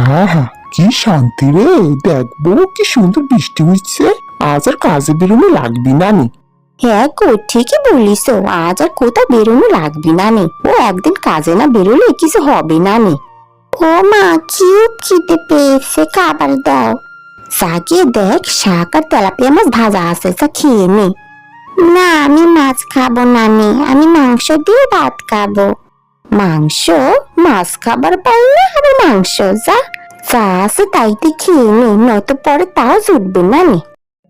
আহা, কি শান্তি রে। দেখব কি সুন্দর বৃষ্টি হচ্ছে আজ আর কাজে বেরোনো লাগবি না নি। হ্যাঁ গো, ঠিকই বলিস আজ আর কোথাও বেরোনো লাগবে না নে। ও, একদিন কাজে না বেরোলে কিছু হবে না নে। ও মা কিউব খিদে পেয়েছে, খাবার দাও। সাগিয়ে দেখ, শাক আর তেলাপিয়া মাছ ভাজা আছে তা খেয়ে নে। না, আমি মাছ খাব না নে। আমি মাংস দিয়ে ভাত খাব। মাংস মাছ খাবার পাইলে আবার মাংস যা। যা আছে তাইতে খেয়ে নে নয়তো পরে তাও জুটবে না নে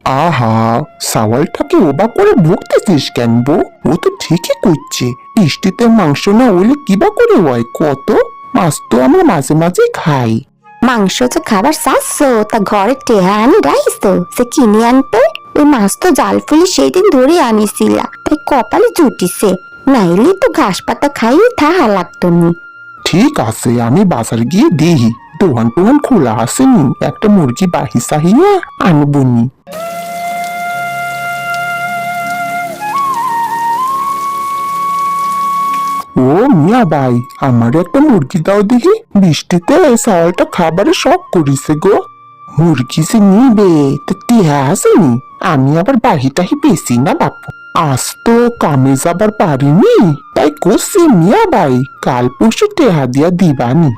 আহা সাওয়ালটাকে ওবা করে ভুগতেছিস কেন বো? ও তো ঠিকই করছে বৃষ্টিতে মাংস না হইলে কিবা করে হয়? কত? মাছ তো আমরা মাঝে মাঝে খাই। মাংস যে খাবার চাচ্ছো তা ঘরে টেহা আনি রাইছো সে কিনে আনতে? ওই মাছ তো জাল ফুলি সেই দিন ধরে আনিছিলা তাই কপালে জুটিছে। নাইলে তো ঘাস পাতা খাইয়ে থাহা লাগতো নি। ঠিক আছে, আমি বাজার গিয়ে দেখি। দোকান টোহান খোলা আসেনি একটা মুরগি বাহি সাহিয়া আনবনি ও মিয়া ভাই, আমার একটা মুরগি দাও দেখি। বৃষ্টিতে সাওয়ালটা খাবারে শখ করিছে গো। মুরগি যে নিবে, তো টিহা আসেনি আমি আবার বাহি টাহি বেশি না বাপু। আজ তো কামে যাবার পারিনি? তাই করছি মিয়া ভাই, কাল পরশু টেহা দিয়া দিবানি।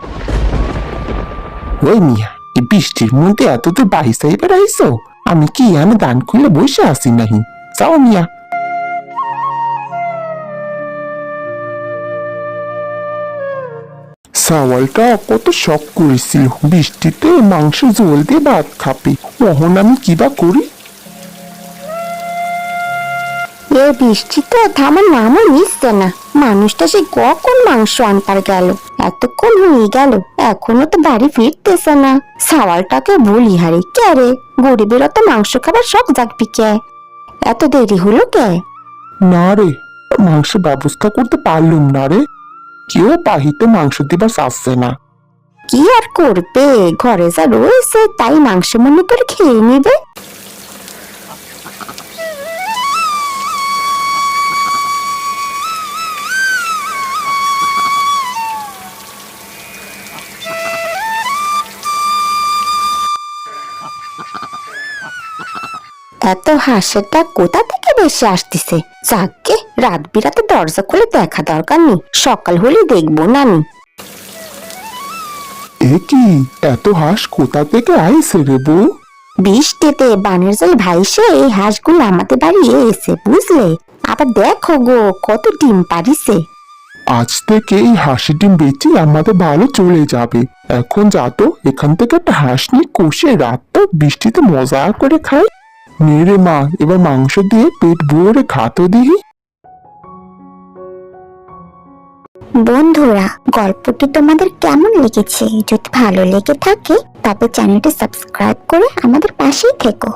ওই মিয়া এই বৃষ্টির মধ্যে এত তো বাহি সাইবার আইসো আমি কি আমি দান খুলে বসে আসি নাহি? যাও মিয়া। সাওয়ালটা কত শখ করেছিল। বৃষ্টিতে মাংস জল দিয়ে ভাত খাবে। মোহন আমি কিবা করি? এ বৃষ্টি তো থামার নামও নিচ্ছে না। মানুষটা সে কখন মাংস আনবার গেল? এতক্ষণ হয়ে গেল এখনও তো বাড়ি ফিরতেছে না। সাওয়ালটাকে বলি হারি কে রে? গরিবের অত মাংস খাবার শখ জাগবি কে? এত দেরি হলো কে? না রে মাংস ব্যবস্থা করতে পারলুম না রে। কেউ বাহিতে মাংস দিবার চাচ্ছে না। কি আর করবে? ঘরে যা রয়েছে তাই মাংস মনে করে খেয়ে নিবে। এত হাসিটা কোথা থেকে বেশি আসতেছে? যাকে রাত বিরাতে দরজা খুলে দেখা দরকার নেই। সকাল হলে দেখব নানি। এ কি? এত হাঁস কোথা থেকে আইছে রে বউ? বৃষ্টিতে বানের জল ভাইসে এই হাঁসগুলো আমাদের বাড়ি এসে বুঝলে? আবার দেখো গো কত ডিম পারিছে আজ থেকে এই হাসি ডিম বেচে আমাদের ভালো চলে যাবে। এখন যা তো এখান থেকে একটা হাঁস নিয়ে কষে রাতটা বৃষ্টিতে মজা করে খাই মেরে মা, এবার মাংস দিয়ে পেট ভরে খাতো দিহি বন্ধুরা, গল্পটি তোমাদের কেমন লেগেছে? যদি ভালো লেগে থাকে, তবে চ্যানেলটি সাবস্ক্রাইব করে আমাদের পাশেই থেকো।